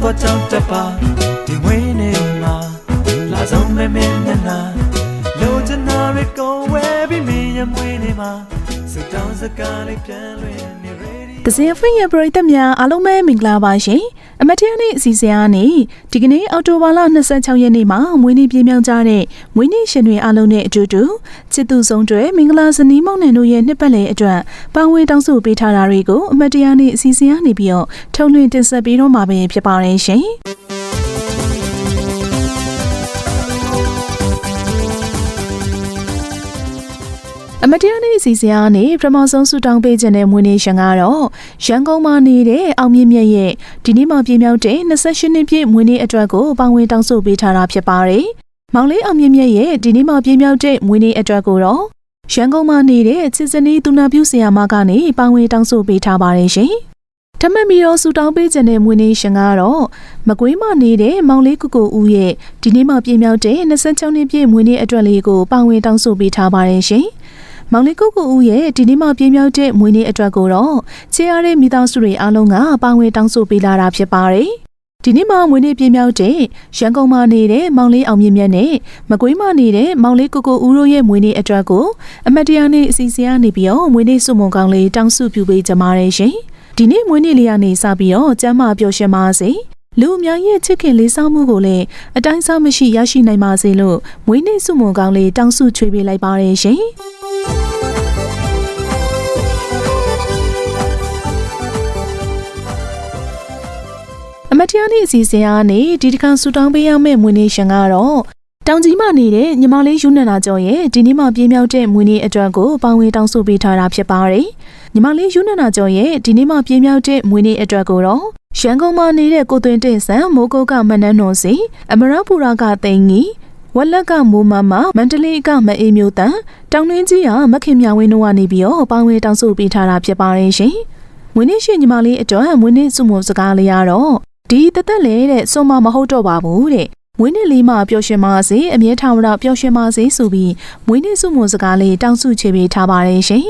ပေါ်ကြောင့်တပါဒီဝင်းနေမှာလာဆုံးမဲမဲနဲ့နာလိုချင်တာတွေကိုဝဲပြီးမင်းရဲ့မွေးနေမှာစတောင်းစကားလေးပြန်လွင်နေ ready တစင်ဖွင့်ရပရိသတ်များအားလုံးပဲမင်္ဂလာပါရှင်။ အမတ်တရနေ့အစီအစဉ်အားနဲ့ဒီကနေ့အောက်တိုဘာလ26ရက်နေ့မှာမွေးနေ့ပြည့်မြောက်ကြတဲ့မွေးနေ့ရှင်တွေအားလုံးနဲ့အတူတူချစ်သူဆုံးတွေမင်္ဂလာဇနီးမောင်နှံတို့ရဲ့နှစ်ပတ်လည်အတွက်ပန်းဝေးတောင်းဆိုပေးထားတာတွေကိုအမတ်တရနေ့အစီအစဉ်အားနေပြီးတော့ထုံလွှင့်တင်ဆက်ပေးတော့မှာပဲဖြစ်ပါတယ်ရှင် အမတရားနေ့အစီအစဉ်အားနဲ့ပထမဆုံးဆူတောင်းပေးခြင်းတဲ့မွေးနေ့ရှင်ကတော့ရန်ကုန်မှာနေတဲ့အောင်မြင့်မြတ်ရဲ့ဒီနေ့မှပြည့်မြောက်တဲ့28နှစ်ပြည့်မွေးနေ့အတွက်ကိုပန်ဝင်တောင်းဆိုပေးထားတာဖြစ်ပါတယ်။မောင်လေးအောင်မြင့်မြတ်ရဲ့ဒီနေ့မှပြည့်မြောက်တဲ့မွေးနေ့အတွက်ကိုတော့ရန်ကုန်မှာနေတဲ့ချစ်စနီးသူနာပြုဆရာမကနေပန်ဝင်တောင်းဆိုပေးထားပါတယ်ရှင်။ထမတ်မီတော့ဆူတောင်းပေးခြင်းတဲ့မွေးနေ့ရှင်ကတော့မကွေးမှနေတဲ့မောင်လေးကုကိုဦးရဲ့ဒီနေ့မှပြည့်မြောက်တဲ့26နှစ်ပြည့်မွေးနေ့အတွက်လေးကိုပန်ဝင်တောင်းဆိုပေးထားပါတယ်ရှင်။ မောင်လေးကုတ်ကူဦးရဲ့ဒီနေ့မှပြင်းမြောက်တဲ့မွေးနေ့အတွက်ကိုတော့ချေရတဲ့မိသားစုတွေအားလုံးကပါဝင်တောင်းဆိုပေးလာတာဖြစ်ပါတယ်။ဒီနေ့မှမွေးနေ့ပြင်းမြောက်တဲ့ရန်ကုန်မှာနေတဲ့မောင်လေးအောင်မြင့်မြတ်နဲ့မကွေးမှာနေတဲ့မောင်လေးကုတ်ကူဦးတို့ရဲ့မွေးနေ့အတွက်ကိုအမတ်တရားနေ့အစီအစဉ်ကနေပြီးတော့မွေးနေ့စုမုံကောင်းလေးတောင်းစုပြုပေးကြပါတယ်ရှင်။ဒီနေ့မွေးနေ့လေးကနေစပြီးတော့ကျမ်းမာပျော်ရွှင်ပါစေ။လူအများရဲ့ချစ်ခင်လေးစားမှုကိုလည်းအတိုင်းအဆမရှိရရှိနိုင်ပါစေလို့မွေးနေ့စုမုံကောင်းလေးတောင်းစုချွေးပေးလိုက်ပါတယ်ရှင်။ အမတ်တရားနေ့အစီအစဉ်အားနဲ့ဒီတစ်ခါဆူတောင်းပေးရမယ့်မွေးနေ့ရှင်ကတော့တောင်ကြီးမှနေတဲ့ညီမလေးယူနန္ဒာကျော်ရဲ့ဒီနေ့မှပြင်းမြောက်တဲ့မွေးနေ့အတွက်ကိုပါဝင်တောင်းဆိုပေးထားတာဖြစ်ပါတယ်။ညီမလေးယူနန္ဒာကျော်ရဲ့ဒီနေ့မှပြင်းမြောက်တဲ့မွေးနေ့အတွက်ကိုတော့ရန်ကုန်မှာနေတဲ့ကိုသွင်းတင့်ဆန်မိုးကုတ်ကမနန်းတော်စီအမရပူရာကသိန်းကြီးဝက်လက်ကမိုးမမမန္တလေးကမအေးမျိုးတန်တောင်တွင်းကြီးကမခင်မြဝင်းတို့ကနေပြီးတော့ပါဝင်တောင်းဆိုပေးထားတာဖြစ်ပါတယ်ရှင်။မွေးနေ့ရှင်ညီမလေးအတွက်မွေးနေ့စုမှုစကားလေးရတော့ ဒီတသက်လေတဲ့စွန်မမဟုတ်တော့ပါဘူးတဲ့မွေးနေ့လေးမှပျော်ရွှင်ပါစေအမြဲထာဝရပျော်ရွှင်ပါစေဆိုပြီးမွေးနေ့စုမှုစကားလေးတောင်းစုချပေးထားပါတယ်ရှင်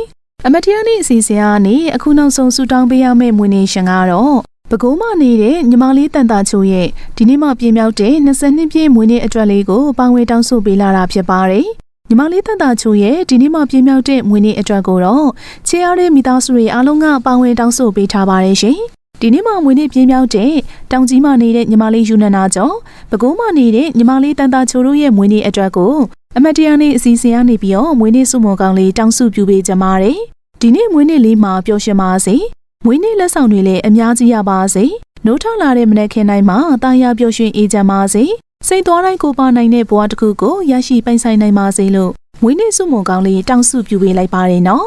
အမတ်တရားနေ့အစီအစဉ်ကနေအခုနောက်ဆုံးဆူတောင်းပေးရမယ့်မွေးနေ့ရှင်ကတော့ပဲခူးမနေတဲ့ညီမလေးတန်တာချိုရဲ့ဒီနေ့မှပြင်းမြောက်တဲ့22ပြည့်မွေးနေ့အတွက်လေးကိုပန်ဝေတောင်းဆိုပေးလာတာဖြစ်ပါတယ်ညီမလေးတန်တာချိုရဲ့ဒီနေ့မှပြင်းမြောက်တဲ့မွေးနေ့အတွက်ကိုတော့ချေရတဲ့မိသားစုတွေအားလုံးကပန်ဝေတောင်းဆိုပေးထားပါတယ်ရှင် ဒီနေ့မှမွေးနေ့ပြင်းမြောက်တဲ့တောင်ကြီးမှနေတဲ့ညီမလေးယူနန္နာကျော်ပဲခူးမှနေတဲ့ညီမလေးတန်တာချိုတို့ရဲ့မွေးနေ့အတွက်ကိုအမတ်တရားနေ့အစီအစဉ်ကနေပြီးတော့မွေးနေ့စုမုံကောင်းလေးတောင်းစုပြုပေးကြပါတယ်ဒီနေ့မွေးနေ့လေးမှာပျော်ရွှင်ပါစေမွေးနေ့လက်ဆောင်တွေလည်းအများကြီးရပါစေနိုးထလာတဲ့မနက်ခင်းတိုင်းမှာတာယာပျော်ရွှင်အေးချမ်းပါစေစိတ်သွားတိုင်းကိုပါနိုင်တဲ့ဘဝတစ်ခုကိုရရှိပိုင်ဆိုင်နိုင်ပါစေလို့မွေးနေ့စုမုံကောင်းလေးတောင်းစုပြုပေးလိုက်ပါတယ်နော်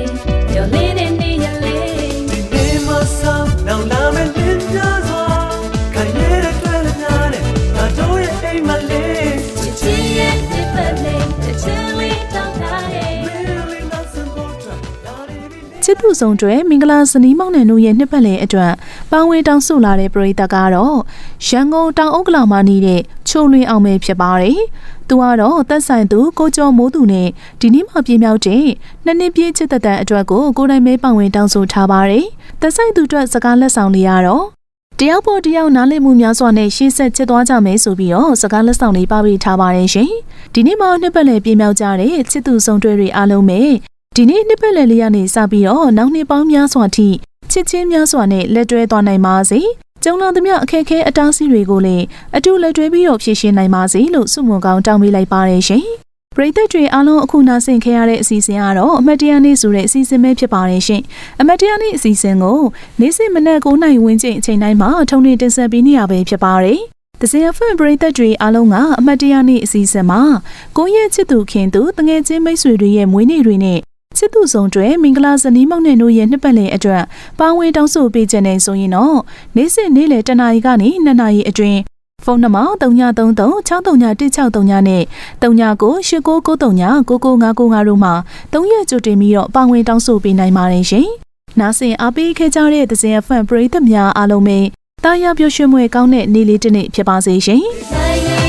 ာ ချစ်သူဆောင်တွေမင်္ဂလာဇနီးမောင်နှံတို့ရဲ့နှစ်ပတ်လည်အတွက်ပါဝင်တောင်းဆိုလာတဲ့ပရိသတ်ကတော့ရန်ကုန်တောင်အုပ်ကလာမနေတဲ့ချိုလွင်အောင်ပဲဖြစ်ပါတယ်။သူကတော့သက်ဆိုင်သူကိုကျော်မိုးသူနဲ့ဒီနေ့မှပြင်းမြောက်တဲ့နှစ်နှစ်ပြည့်ချစ်သက်တမ်းအတွက်ကိုကိုယ်တိုင်မဲပါဝင်တောင်းဆိုထားပါတယ်။သက်ဆိုင်သူအတွက်စကားလက်ဆောင်လေးရတော့တယောက်ပေါ်တယောက်နားလည်မှုများစွာနဲ့ရှေ့ဆက်ချစ်သွားကြမယ်ဆိုပြီးတော့စကားလက်ဆောင်လေးပါပေးထားပါတယ်ရှင်။ဒီနေ့မှနှစ်ပတ်လည်ပြင်းမြောက်ကြတဲ့ချစ်သူဆောင်တွေတွေအားလုံးပဲ ဒီနေ့နှစ်ပတ်လည်လေးကနေစပြီးတော့နောက်နှစ်ပေါင်းများစွာထိချစ်ချင်းများစွာနဲ့လက်တွဲသွားနိုင်ပါစေ။ကျုံလာသမျှအခက်အခဲအတားအဆီးတွေကိုလည်းအတူလက်တွဲပြီးတော့ဖြေရှင်းနိုင်ပါစေလို့ဆုမွန်ကောင်းတောင်းပေးလိုက်ပါတယ်ရှင်။ပရိသတ်တွေအားလုံးအခုနာဆင်ခဲ့ရတဲ့အစီအစဉ်ကတော့အမတ်တရားနေ့ဆိုတဲ့အစီအစဉ်ပဲဖြစ်ပါတယ်ရှင်။အမတ်တရားနေ့အစီအစဉ်ကိုနေ့စဉ်မနက်9:00နာရီဝန်းကျင်အချိန်တိုင်းမှာထုံနေတင်ဆက်ပေးနေရပဲဖြစ်ပါတယ်။တစင်အဖွင့်ပရိသတ်တွေအားလုံးကအမတ်တရားနေ့အစီအစဉ်မှာကိုယ့်ရဲ့ချစ်သူခင်သူတငယ်ချင်းမိတ်ဆွေတွေရဲ့မွေးနေ့တွေနဲ့ ချစ်သူဆောင်တွေမင်္ဂလာဇနီးမောင်နှံတို့ရဲ့နှစ်ပတ်လည်အတွက်ပါဝင်တောင်းဆိုပေးခြင်းနဲ့ဆိုရင်တော့နေ့စဉ်နေ့လယ်တနာရီကနေ2နာရီအတွင်းဖုန်းနံပါတ်3933631639နဲ့399899399955တို့မှာ3ရက်ကြိုတင်ပြီးတော့ပါဝင်တောင်းဆိုပေးနိုင်ပါတယ်ရှင်နားဆင်အားပေးခဲ့ကြတဲ့သဇင်အဖန်ပရိသတ်များအားလုံးပဲတာယာပျော်ရွှင်မွေကောင်းတဲ့နေ့လေးတစ်နေ့ဖြစ်ပါစေရှင်။နိုင်ငံ